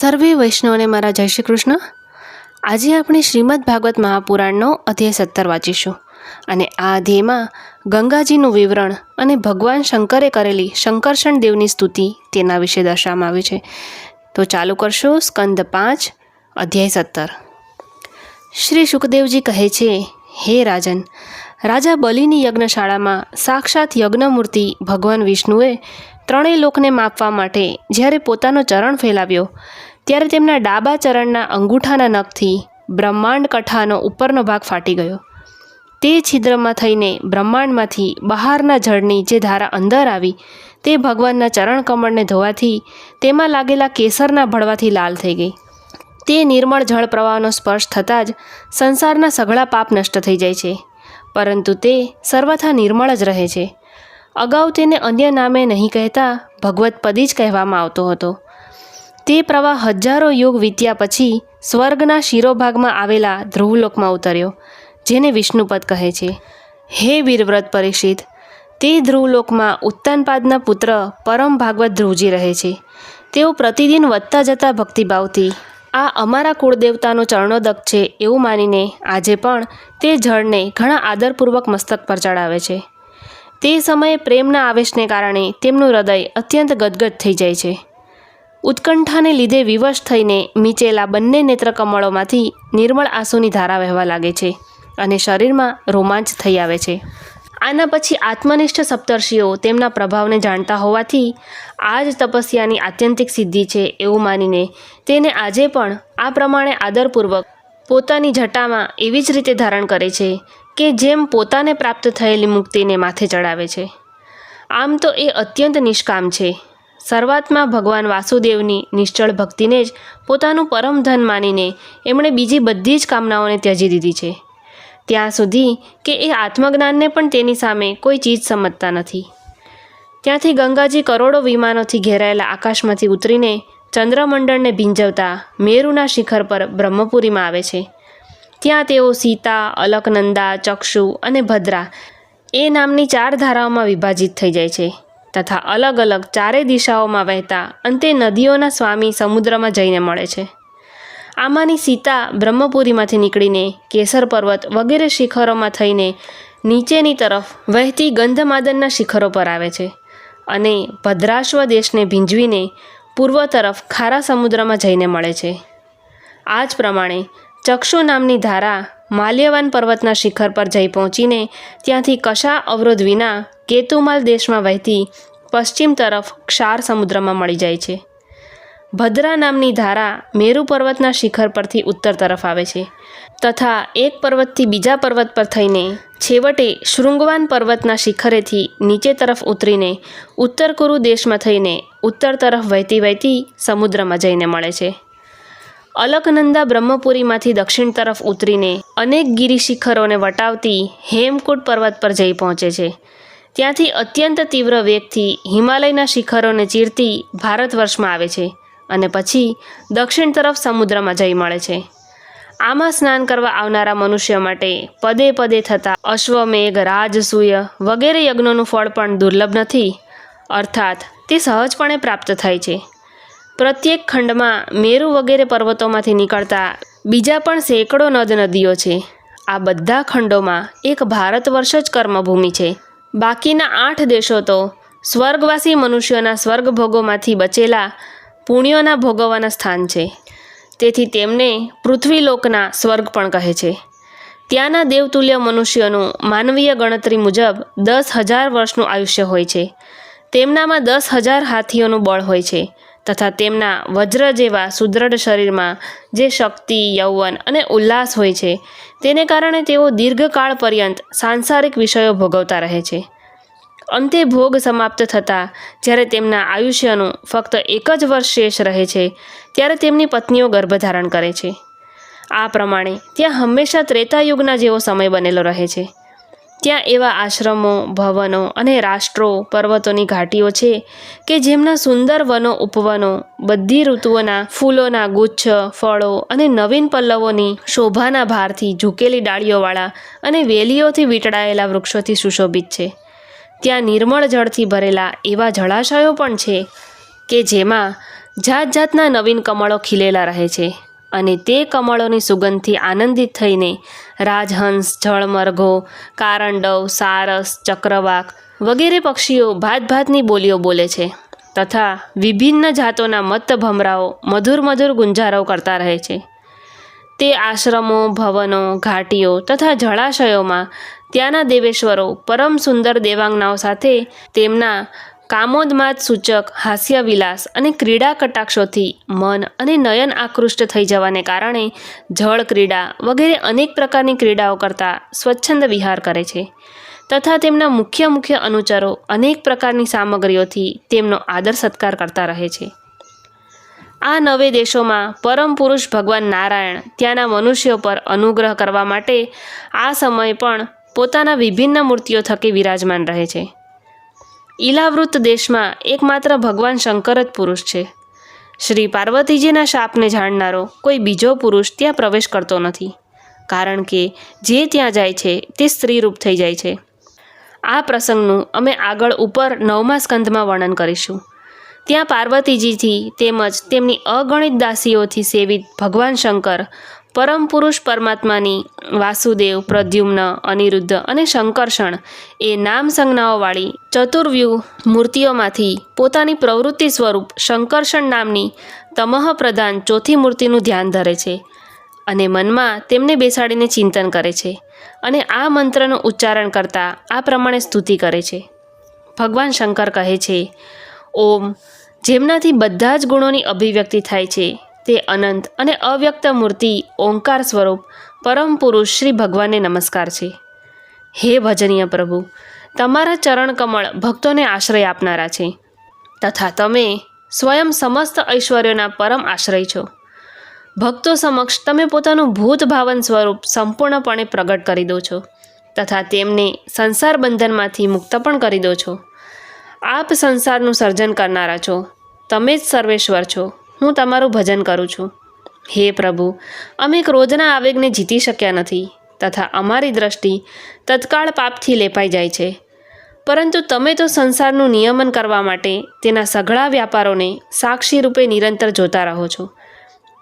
સર્વે વૈષ્ણવને મારા જય શ્રી કૃષ્ણ. આજે આપણે શ્રીમદ ભાગવત મહાપુરાણનો અધ્યાય સત્તર વાંચીશું. અને આ અધ્યાયમાં ગંગાજીનું વિવરણ અને ભગવાન શંકરે કરેલી શંકરષણ દેવની સ્તુતિ તેના વિશે દર્શાવવામાં આવી છે. તો ચાલુ કરશો સ્કંદ પાંચ, અધ્યાય સત્તર. શ્રી સુખદેવજી કહે છે, હે રાજન, રાજા બલિની યજ્ઞશાળામાં સાક્ષાત યજ્ઞમૂર્તિ ભગવાન વિષ્ણુએ ત્રણેય લોકને માપવા માટે જ્યારે પોતાનો ચરણ ફેલાવ્યો ત્યારે તેમના ડાબા ચરણના અંગૂઠાના નખથી બ્રહ્માંડ કઠાનો ઉપરનો ભાગ ફાટી ગયો. તે છિદ્રમાં થઈને બ્રહ્માંડમાંથી બહારના જળની જે ધારા અંદર આવી તે ભગવાનના ચરણ કમળને ધોવાથી તેમાં લાગેલા કેસરના ભળવાથી લાલ થઈ ગઈ. તે નિર્મળ જળ પ્રવાહનો સ્પર્શ થતાં જ સંસારના સઘળા પાપ નષ્ટ થઈ જાય છે. પરંતુ તે સર્વથા નિર્મળ જ રહે છે. અગાઉ તેને અન્ય નામે નહીં કહેતા ભગવત પદી જ કહેવામાં આવતો હતો. તે પ્રવાહ હજારો યુગ વીત્યા પછી સ્વર્ગના શિરોભાગમાં આવેલા ધ્રુવલોકમાં ઉતર્યો, જેને વિષ્ણુપદ કહે છે. હે વીરવ્રત પરીક્ષિત, તે ધ્રુવલોકમાં ઉત્તાનપાદના પુત્ર પરમ ભાગવત ધ્રુવજી રહે છે. તેઓ પ્રતિદિન વધતા જતા ભક્તિભાવથી આ અમારા કુળદેવતાનો ચરણોદક છે એવું માનીને આજે પણ તે જળને ઘણા આદરપૂર્વક મસ્તક પર ચડાવે છે. તે સમયે પ્રેમના આવેશને કારણે તેમનું હૃદય અત્યંત ગદગદ થઈ જાય છે. ઉત્કંઠાને લીધે વિવશ થઈને મીચેલા બંને નેત્રકમળોમાંથી નિર્મળ આંસુની ધારા વહેવા લાગે છે અને શરીરમાં રોમાંચ થઈ આવે છે. આના પછી આત્મનિષ્ઠ સપ્તર્ષિઓ તેમના પ્રભાવને જાણતા હોવાથી આ જ તપસ્યાની આત્યંતિક સિદ્ધિ છે એવું માનીને તેને આજે પણ આ પ્રમાણે આદરપૂર્વક પોતાની જટામાં એવી જ રીતે ધારણ કરે છે કે જેમ પોતાને પ્રાપ્ત થયેલી મુક્તિને માથે ચડાવે છે. આમ તો એ અત્યંત નિષ્કામ છે. શરૂઆતમાં ભગવાન વાસુદેવની નિશ્ચળ ભક્તિને જ પોતાનું પરમ ધન માનીને એમણે બીજી બધી જ કામનાઓને ત્યજી દીધી છે. ત્યાં સુધી કે એ આત્મજ્ઞાનને પણ તેની સામે કોઈ ચીજ સમજતા નથી. ત્યાંથી ગંગાજી કરોડો વિમાનોથી ઘેરાયેલા આકાશમાંથી ઉતરીને ચંદ્રમંડળને ભીંજવતા મેરુના શિખર પર બ્રહ્મપુરીમાં આવે છે. ત્યાં તેઓ સીતા, અલકનંદા, ચક્ષુ અને ભદ્રા એ નામની ચાર ધારાઓમાં વિભાજિત થઈ જાય છે. તથા અલગ અલગ ચારે દિશાઓમાં વહેતા અંતે નદીઓના સ્વામી સમુદ્રમાં જઈને મળે છે. આમાંની સીતા બ્રહ્મપુરીમાંથી નીકળીને કેસર પર્વત વગેરે શિખરોમાં થઈને નીચેની તરફ વહેતી ગંધમાદનના શિખરો પર આવે છે અને ભદ્રાશ્વ દેશને ભીંજવીને પૂર્વ તરફ ખારા સમુદ્રમાં જઈને મળે છે. આ જ પ્રમાણે ચક્ષુ નામની ધારા માલ્યવાન પર્વતના શિખર પર જઈ પહોંચીને ત્યાંથી કશા અવરોધ વિના કેતુમાલ દેશમાં વહેતી પશ્ચિમ તરફ ક્ષાર સમુદ્રમાં મળી જાય છે. ભદ્રા નામની ધારા મેરુ પર્વતના શિખર પરથી ઉત્તર તરફ આવે છે તથા એક પર્વતથી બીજા પર્વત પર થઈને છેવટે શૃંગવાન પર્વતના શિખરેથી નીચે તરફ ઉતરીને ઉત્તર કુરુ દેશમાં થઈને ઉત્તર તરફ વહેતી વહેતી સમુદ્રમાં જઈને મળે છે. અલકનંદા બ્રહ્મપુરીમાંથી દક્ષિણ તરફ ઉતરીને અનેક ગિરી શિખરોને વટાવતી હેમકૂટ પર્વત પર જઈ પહોંચે છે. ત્યાંથી અત્યંત તીવ્ર વેગથી હિમાલયના શિખરોને ચીરતી ભારત વર્ષમાં આવે છે અને પછી દક્ષિણ તરફ સમુદ્રમાં જઈ મળે છે. આમાં સ્નાન કરવા આવનારા મનુષ્ય માટે પદે પદે થતા અશ્વમેઘ રાજસૂય વગેરે યજ્ઞોનું ફળ પણ દુર્લભ નથી. અર્થાત, તે સહજપણે પ્રાપ્ત થાય છે. પ્રત્યેક ખંડમાં મેરુ વગેરે પર્વતોમાંથી નીકળતા બીજા પણ સેંકડો નદ નદીઓ છે. આ બધા ખંડોમાં એક ભારત વર્ષ જ કર્મભૂમિ છે. બાકીના આઠ દેશો તો સ્વર્ગવાસી મનુષ્યોના સ્વર્ગ ભોગોમાંથી બચેલા પુણ્યોના ભોગવવાના સ્થાન છે. તેથી તેમને પૃથ્વીલોકના સ્વર્ગ પણ કહે છે. ત્યાંના દેવતુલ્ય મનુષ્યોનું માનવીય ગણતરી મુજબ દસ હજાર વર્ષનું આયુષ્ય હોય છે. તેમનામાં દસ હજાર હાથીઓનું બળ હોય છે. તથા તેમના વજ્ર જેવા સુદૃઢ શરીરમાં જે શક્તિ, યૌવન અને ઉલ્લાસ હોય છે, તેને કારણે તેઓ દીર્ઘકાળ પર્યંત સાંસારિક વિષયો ભોગવતા રહે છે. અંતે ભોગ સમાપ્ત થતાં જ્યારે તેમના આયુષ્યનું ફક્ત એક જ વર્ષ શેષ રહે છે, ત્યારે તેમની પત્નીઓ ગર્ભધારણ કરે છે. આ પ્રમાણે ત્યાં હંમેશા ત્રેતાયુગના જેવો સમય બનેલો રહે છે. ત્યાં એવા આશ્રમો, ભવનો અને રાષ્ટ્રો, પર્વતોની ઘાટીઓ છે કે જેમના સુંદર વનો ઉપવનો, બધી ઋતુઓના ફૂલોના ગુચ્છ, ફળો અને નવીન પલ્લવોની શોભાના ભારથી ઝૂકેલી ડાળીઓવાળા અને વેલીઓથી વીંટળાયેલા વૃક્ષોથી સુશોભિત છે. ત્યાં નિર્મળ જળથી ભરેલા એવા જળાશયો પણ છે કે જેમાં જાત જાતના નવીન કમળો ખીલેલા રહે છે. અને તે કમળોની સુગંધથી આનંદિત થઈને રાજહંસ જળમરઘો કારંડવ, સારસ, ચક્રવાક વગેરે પક્ષીઓ ભાત ભાતની બોલીઓ બોલે છે તથા વિભિન્ન જાતોના મત્ત ભમરાઓ મધુર મધુર ગુંજારો કરતા રહે છે. તે આશ્રમો, ભવનો, ઘાટીઓ તથા જળાશયોમાં ત્યાંના દેવેશ્વરો પરમ સુંદર દેવાંગનાઓ સાથે તેમના કામોદમાદ સૂચક, હાસ્યવિલાસ અને ક્રીડા કટાક્ષોથી મન અને નયન આકૃષ્ટ થઈ જવાને કારણે જળ ક્રીડા વગેરે અનેક પ્રકારની ક્રીડાઓ કરતાં સ્વચ્છંદ વિહાર કરે છે. તથા તેમના મુખ્ય મુખ્ય અનુચરો અનેક પ્રકારની સામગ્રીઓથી તેમનો આદર સત્કાર કરતા રહે છે. આ નવે દેશોમાં પરમ પુરુષ ભગવાન નારાયણ ત્યાંના મનુષ્યો પર અનુગ્રહ કરવા માટે આ સમય પણ પોતાના વિભિન્ન મૂર્તિઓ થકી વિરાજમાન રહે છે. ઈલાવૃત દેશમાં એકમાત્ર ભગવાન શંકર જ પુરુષ છે. શ્રી પાર્વતીજીના શાપને જાણનારો કોઈ બીજો પુરુષ ત્યાં પ્રવેશ કરતો નથી, કારણ કે જે ત્યાં જાય છે તે સ્ત્રીરૂપ થઈ જાય છે. આ પ્રસંગનું અમે આગળ ઉપર નવમા સ્કંધમાં વર્ણન કરીશું. ત્યાં પાર્વતીજીથી તેમજ તેમની અગણિત દાસીઓથી સેવિત ભગવાન શંકર પરમ પુરુષ પરમાત્માની વાસુદેવ, પ્રદ્યુમ્ન, અનિરુદ્ધ અને શંકર્ષણ એ નામ સંજ્ઞાઓવાળી ચતુર્વ્યૂહ મૂર્તિઓમાંથી પોતાની પ્રવૃત્તિ સ્વરૂપ શંકર્ષણ નામની તમઃ પ્રધાન ચોથી મૂર્તિનું ધ્યાન ધરે છે અને મનમાં તેમને બેસાડીને ચિંતન કરે છે અને આ મંત્રનું ઉચ્ચારણ કરતાં આ પ્રમાણે સ્તુતિ કરે છે. ભગવાન શંકર કહે છે, ઓમ, જેમનાથી બધા જ ગુણોની અભિવ્યક્તિ થાય છે તે અનંત અને અવ્યક્ત મૂર્તિ ઓંકાર સ્વરૂપ પરમ પુરુષ શ્રી ભગવાનને નમસ્કાર છે. હે ભજનીય પ્રભુ, તમારા ચરણ કમળ ભક્તોને આશ્રય આપનારા છે. તથા તમે સ્વયં સમસ્ત ઐશ્વર્યોના પરમ આશ્રય છો. ભક્તો સમક્ષ તમે પોતાનું ભૂત ભાવન સ્વરૂપ સંપૂર્ણપણે પ્રગટ કરી દો છો. તથા તેમને સંસાર બંધનમાંથી મુક્ત પણ કરી દો છો. આપ સંસારનું સર્જન કરનારા છો. તમે જ સર્વેશ્વર છો. હું તમારું ભજન કરું છું. હે પ્રભુ, અમે ક્રોધના આવેગને જીતી શક્યા નથી, તથા અમારી દ્રષ્ટિ તત્કાળ પાપથી લેપાઈ જાય છે. પરંતુ તમે તો સંસારનું નિયમન કરવા માટે તેના સઘળા વ્યાપારોને સાક્ષી રૂપે નિરંતર જોતા રહો છો.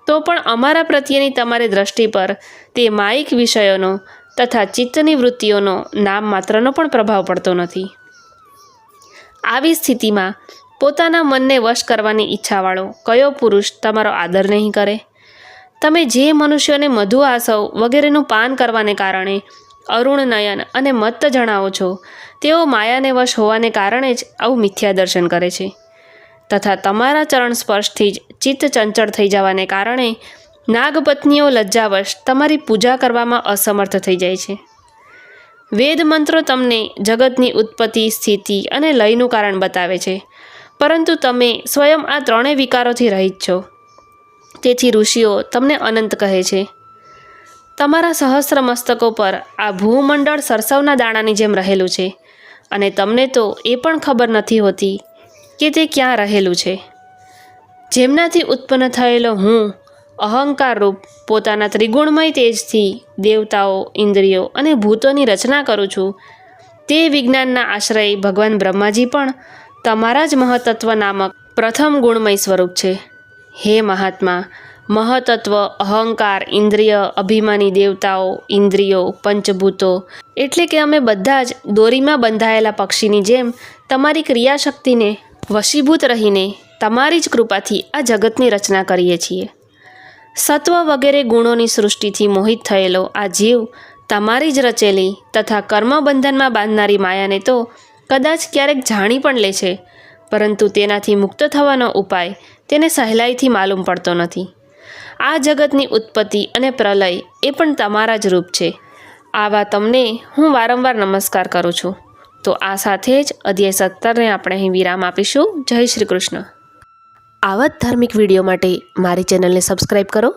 તો પણ અમારા પ્રત્યેની તમારી દ્રષ્ટિ પર તે માયિક વિષયોનો તથા ચિત્તની વૃત્તિઓનો નામ માત્રનો પણ પ્રભાવ પડતો નથી. આવી સ્થિતિમાં પોતાના મનને વશ કરવાની ઈચ્છાવાળો. કયો પુરુષ તમારો આદર નહીં કરે? તમે જે મનુષ્યોને મધુ આસવ વગેરેનું પાન કરવાને કારણે અરુણ નયન અને મત્ત જણાવો છો, તેઓ માયાને વશ હોવાને કારણે જ આવું મિથ્યા દર્શન કરે છે. તથા તમારા ચરણ સ્પર્શથી જ ચિત્ત ચંચળ થઈ જવાને કારણે નાગપત્નીઓ લજ્જાવશ તમારી પૂજા કરવામાં અસમર્થ થઈ જાય છે. વેદ મંત્રો તમને જગતની ઉત્પત્તિ, સ્થિતિ અને લયનું કારણ બતાવે છે. પરંતુ તમે સ્વયં આ ત્રણેય વિકારોથી રહિત છો. તેથી ઋષિઓ તમને અનંત કહે છે. તમારા સહસ્ર મસ્તકો પર આ ભૂમંડળ સરસવના દાણાની જેમ રહેલું છે. અને તમને તો એ પણ ખબર નથી હોતી કે તે ક્યાં રહેલું છે. જેમનાથી ઉત્પન્ન થયેલો હું, અહંકાર રૂપ, પોતાના ત્રિગુણમય તેજથી દેવતાઓ, ઇન્દ્રિયો અને ભૂતોની રચના કરું છું. તે વિજ્ઞાનના આશ્રય ભગવાન બ્રહ્માજી પણ તમારા જ મહતત્વ નામક પ્રથમ ગુણમય સ્વરૂપ છે. હે મહાત્મા, મહતત્વ, અહંકાર, ઇન્દ્રિય, અભિમાની દેવતાઓ, ઇન્દ્રિયો, પંચભૂતો, એટલે કે અમે બધા જ દોરીમાં બંધાયેલા પક્ષીની જેમ તમારી ક્રિયાશક્તિને વશીભૂત રહીને તમારી જ કૃપાથી આ જગતની રચના કરીએ છીએ. સત્વ વગેરે ગુણોની સૃષ્ટિથી મોહિત થયેલો આ જીવ તમારી જ રચેલી તથા કર્મબંધનમાં બાંધનારી માયાને તો કદાચ ક્યારેક જાણી પણ લે છે, પરંતુ તેનાથી મુક્ત થવાનો ઉપાય તેને સહેલાઈથી માલુમ પડતો નથી. આ જગતની ઉત્પત્તિ અને પ્રલય એ પણ તમારા જ રૂપ છે. આવા તમને હું વારંવાર નમસ્કાર કરું છું. તો આ સાથે જ અધ્યાય સત્તરને આપણે અહીં વિરામ આપીશું. જય શ્રી કૃષ્ણ. આવા જ ધાર્મિક વીડિયો માટે મારી ચેનલને સબસ્ક્રાઈબ કરો.